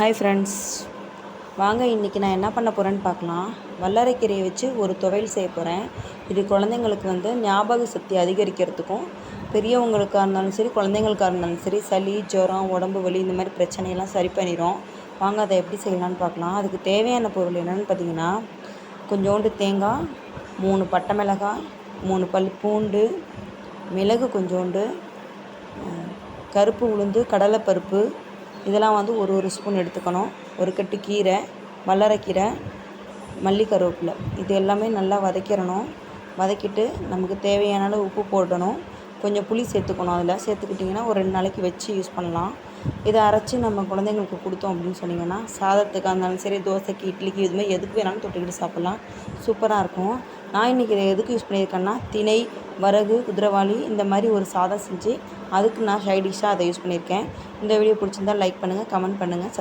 Hi friends வாங்க இன்றைக்கி நான் என்ன பண்ண போகிறேன்னு பார்க்கலாம். வல்லரைக்கீரையை வச்சு ஒரு துவையல் செய்ய போகிறேன் இது குழந்தைங்களுக்கு வந்து ஞாபக சக்தி அதிகரிக்கிறதுக்கும் பெரியவங்களுக்காக இருந்தாலும் சரி குழந்தைங்களுக்காக இருந்தாலும் சரி சளி ஜுரம் உடம்பு வலி இந்த மாதிரி பிரச்சனையெல்லாம் சரி பண்ணிடும் வாங்க அதை எப்படி செய்யலான்னு பார்க்கலாம். அதுக்கு தேவையான பொருள் என்னென்னு பார்த்தீங்கன்னா கொஞ்சோண்டு தேங்காய் மூணு பட்டை மிளகாய் மூணு பல் பூண்டு மிளகு கொஞ்சோண்டு கருப்பு உளுந்து கடலைப்பருப்பு இதெல்லாம் வந்து ஒரு ஒரு ஸ்பூன் எடுத்துக்கணும். ஒரு கட்டு கீரை வல்லரைக்கீரை மல்லி கருவேப்பிலை இது எல்லாமே நல்லா வதக்கிடணும். வதக்கிட்டு நமக்கு தேவையான அளவு உப்பு போடணும். கொஞ்சம் புளி சேர்த்துக்கணும் அதில். சேர்த்துக்கிட்டிங்கன்னா ஒரு ரெண்டு நாளைக்கு வச்சு யூஸ் பண்ணலாம். இதை அரைச்சி நம்ம குழந்தைங்களுக்கு கொடுத்தோம் அப்படின்னு சொன்னிங்கன்னா சாதத்துக்காக இருந்தாலும் சரி தோசைக்கு இட்லிக்கு இதுமாதிரி எதுக்கு வேணாலும் தொட்டுக்கிட்டு சாப்பிட்லாம். சூப்பராக இருக்கும். நான் இன்றைக்கி இதை எதுக்கு யூஸ் பண்ணியிருக்கேன்னா திணை வரகு குதிரவாளி இந்த மாதிரி ஒரு சாதம் செஞ்சு அதுக்கு நான் சைடிஷாக அதை யூஸ் பண்ணியிருக்கேன். இந்த வீடியோ பிடிச்சிருந்தா லைக் பண்ணுங்கள் கமெண்ட் பண்ணுங்கள்